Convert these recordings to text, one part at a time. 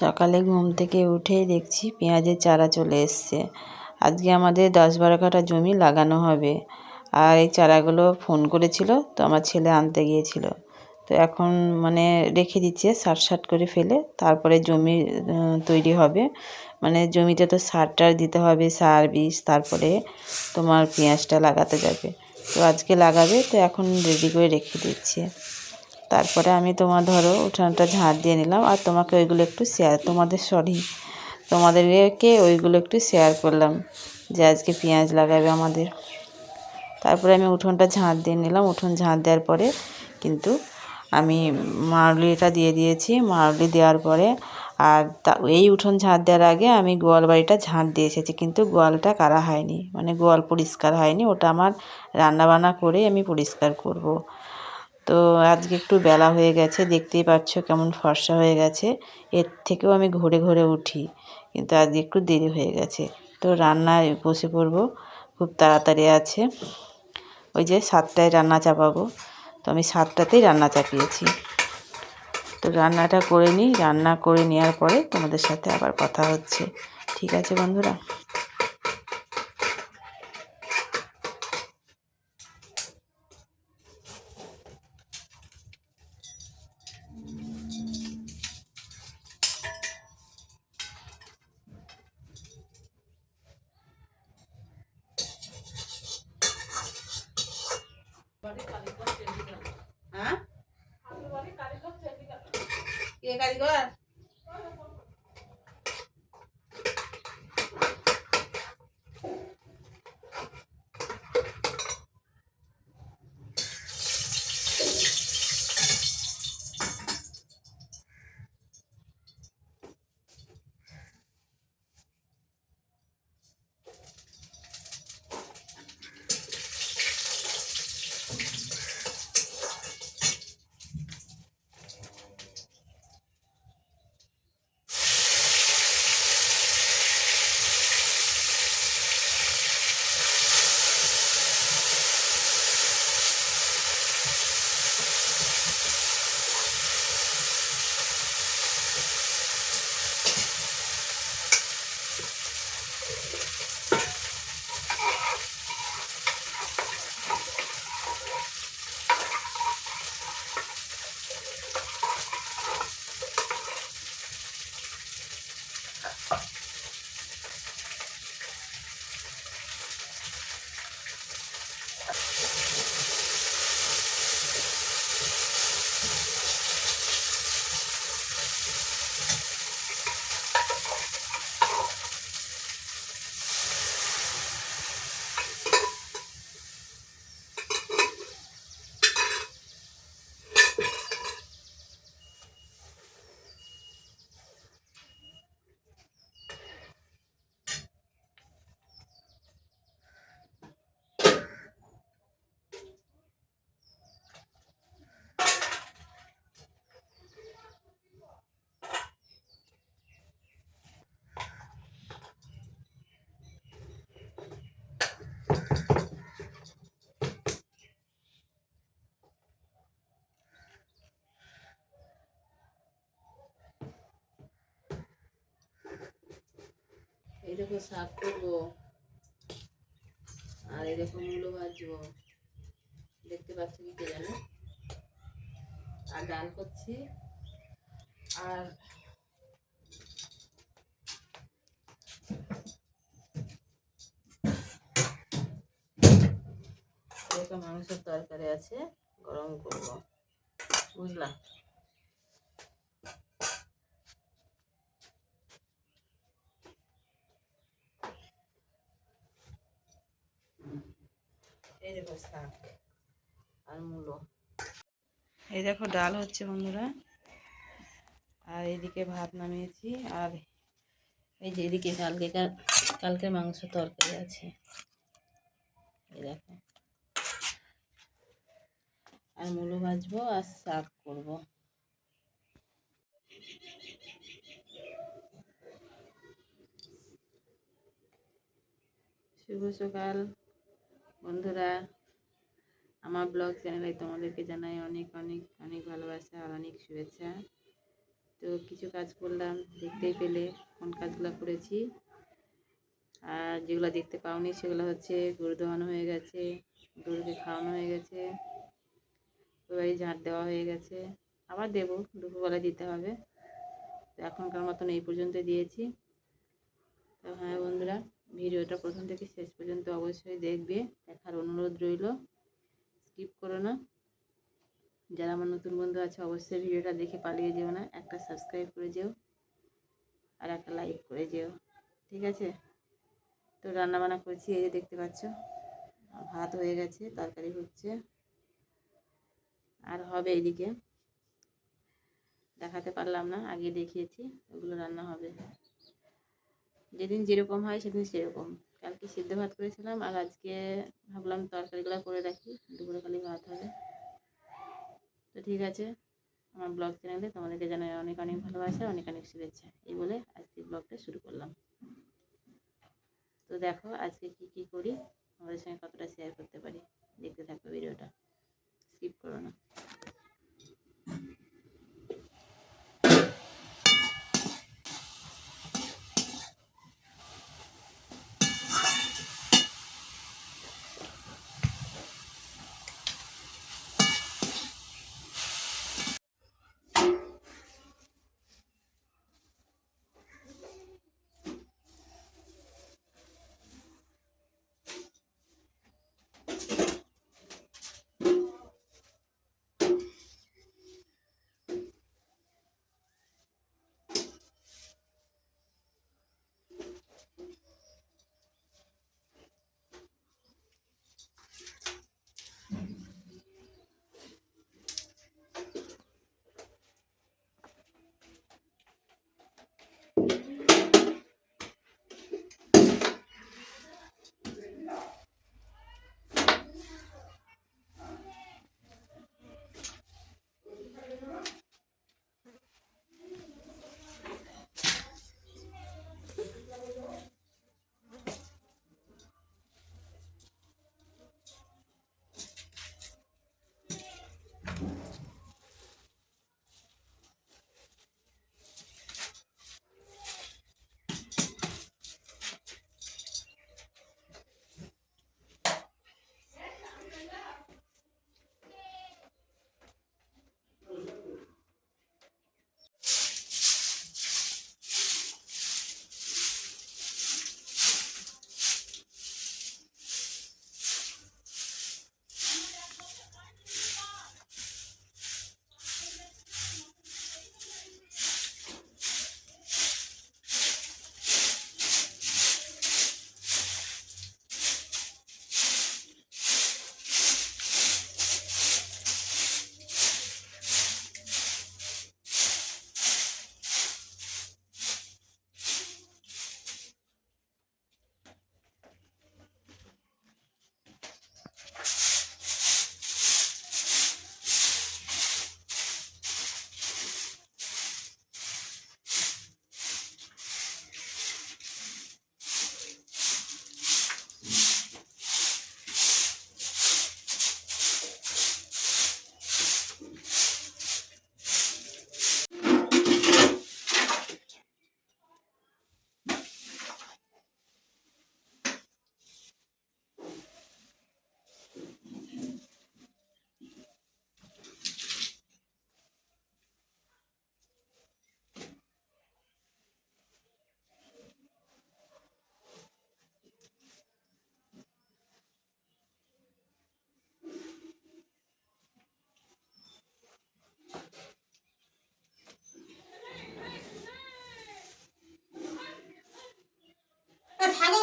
সকালে ঘুম থেকে উঠেই দেখছি পেঁয়াজের চারা চলে এসছে। আজকে আমাদের দশ বারো কাঠা জমি লাগানো হবে। আর এই চারাগুলো ফোন করেছিল, তো আমার ছেলে আনতে গিয়েছিল। তো এখন মানে রেখে দিচ্ছে, সার সাট করে ফেলে, তারপরে জমি তৈরি হবে। মানে জমিতে তো সার টার দিতে হবে, সার, বীজ, তারপরে তোমার পেঁয়াজটা লাগাতে যাবে। তো আজকে লাগাবে, তো এখন রেডি করে রেখে দিচ্ছে। তারপরে আমি তোমার ধরো উঠানটা ঝাঁট দিয়ে নিলাম আর তোমাকে ওইগুলো একটু শেয়ার তোমাদের সরি তোমাদেরকে ওইগুলো একটু শেয়ার করলাম যে আজকে পেঁয়াজ লাগাবে আমাদের। তারপরে আমি উঠোনটা ঝাঁট দিয়ে নিলাম। উঠোন ঝাঁট দেওয়ার পরে কিন্তু আমি মারুলিটা দিয়ে দিয়েছি। মারুলি দেওয়ার পরে আর এই উঠোন ঝাঁট দেওয়ার আগে আমি গোয়াল বাড়িটা ঝাঁট দিয়ে এসেছি। কিন্তু গোয়ালটা কারা হয়নি? মানে গোয়াল পরিষ্কার হয়নি। ওটা আমার রান্নাবান্না করে আমি পরিষ্কার করব। তো আজকে একটু বেলা হয়ে গেছে, দেখতেই পাচ্ছ কেমন ফর্সা হয়ে গেছে। এর থেকেও আমি ঘুরে ঘুরে উঠি, কিন্তু আজকে একটু দেরি হয়ে গেছে। তো রান্নায় বসে পড়ব, খুব তাড়াতাড়ি আছে। ওই যে সাতটায় রান্না চাপাবো, তো আমি সাতটাতেই রান্না চাপিয়েছি। তো রান্নাটা করে নিই, রান্না করে নেওয়ার পরে তোমাদের সাথে আবার কথা হচ্ছে। ঠিক আছে বন্ধুরা হ্যাঁ কে দেখো শাক করব। আর দেখো মূলো ভাজবো। দেখতে পাচ্ছ কি কে জানে? আর ডাল করছি। আর এরকম মাংসের তরকারি আছে, গরম করব। বুঝলা? এই দেখো শাক আর মূলো। এই দেখো ডাল হচ্ছে বন্ধুরা। আর এদিকে ভাত নামিয়েছি। আর এই যে এদিকে কালকে কালকে মাংস তরকারি আছে। এই দেখো। আর মূলো ভাজবো আর শাক করব। শুভ সকাল। বন্ধুরা, আমার ব্লগ চ্যানেলে তোমাদেরকে জানাই অনেক অনেক অনেক ভালোবাসা আর অনেক শুভেচ্ছা। তো কিছু কাজ করলাম দেখতেই পেলে কোন কাজগুলো করেছি। আর যেগুলো দেখতে পাওনি সেগুলো হচ্ছে গরু দোয়ানো হয়ে গেছে, গরুকে খাওয়ানো হয়ে গেছে, এবারে ঝাঁট দেওয়া হয়ে গেছে। আবার দেবো দুপুরবেলা দিতে হবে। তো এখনকার মতন এই পর্যন্ত দিয়েছি। তো হ্যাঁ বন্ধুরা ভিডিওটা প্রথম থেকে শেষ পর্যন্ত অবশ্যই দেখবে, দেখার অনুরোধ রইল। স্কিপ করো না। যারা আমার নতুন বন্ধু আছে, অবশ্যই ভিডিওটা দেখে পালিয়ে যেও না। একটা সাবস্ক্রাইব করে যেও আর একটা লাইক করে যেও। ঠিক আছে? তো রান্নাবান্না করছি, এই যে দেখতে পাচ্ছ, ভাত হয়ে গেছে, তরকারি হচ্ছে। আর হবে এদিকে। দেখাতে পারলাম না, আগে দেখিয়েছি, ওগুলো রান্না হবে। যেদিন যেরকম হয় সেদিন সেরকম। কালকে সিদ্ধ ভাত করেছিলাম আর আজকে ভাবলাম তরকারিগুলো করে রাখি, দুপুরে খালি ভাত হবে। তো ঠিক আছে, আমার ব্লগ চ্যানেলে তোমাদেরকে জানাই অনেক অনেক ভালোবাসা, অনেক অনেক শুভেচ্ছা। এই বলে আজকে ব্লগটা শুরু করলাম। তো দেখো আজকে কি কি করি আমাদের সঙ্গে কতটা শেয়ার করতে পারি।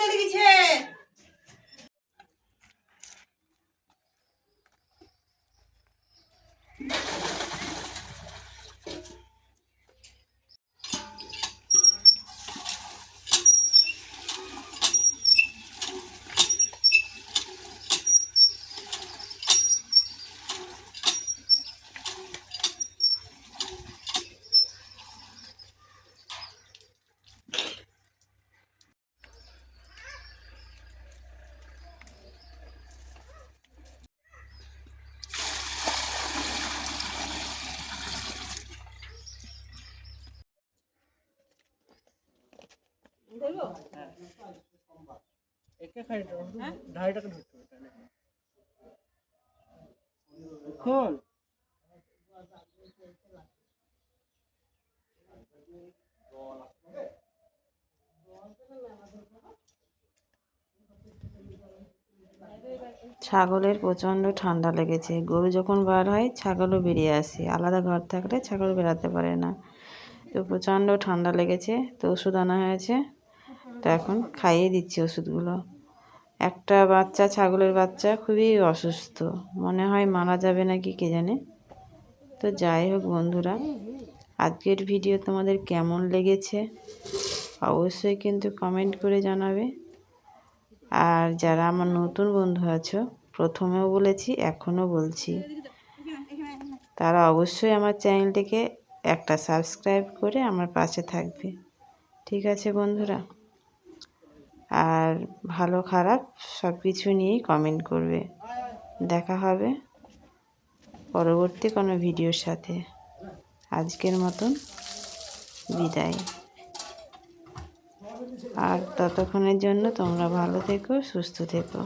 চলে গেছে হ্যাঁ। একে খাই ঢাই টাকা ধরতে হবে তাহলে। খোল। ছাগলের প্রচণ্ড ঠান্ডা লেগেছে। গরু যখন বার হয় ছাগলও বেরিয়ে আসে। আলাদা ঘর থাকলে ছাগল বেরাতে পারে না। তো প্রচণ্ড ঠান্ডা লেগেছে। তো ওষুধ আনা হয়েছে। তো এখন খাইয়ে দিচ্ছি ওষুধগুলো। একটা বাচ্চা, ছাগলের বাচ্চা খুবই অসুস্থ। মনে হয় মারা যাবে নাকি কে জানে? তো যাই হোক বন্ধুরা, আজকের ভিডিও তোমাদের কেমন লেগেছে অবশ্যই কিন্তু কমেন্ট করে জানাবে। আর যারা আমার নতুন বন্ধু আছো, প্রথমেও বলেছি এখনও বলছি, তারা অবশ্যই আমার চ্যানেলটিকে একটা সাবস্ক্রাইব করে আমার পাশে থাকবে। ঠিক আছে বন্ধুরা? আর ভালো, খারাপ সব কিছু নিয়েই কমেন্ট করবে। দেখা হবে পরবর্তী কোনো ভিডিওর সাথে। আজকের মতন বিদায়। আর ততক্ষণের জন্য তোমরা ভালো থেকো, সুস্থ থেকো।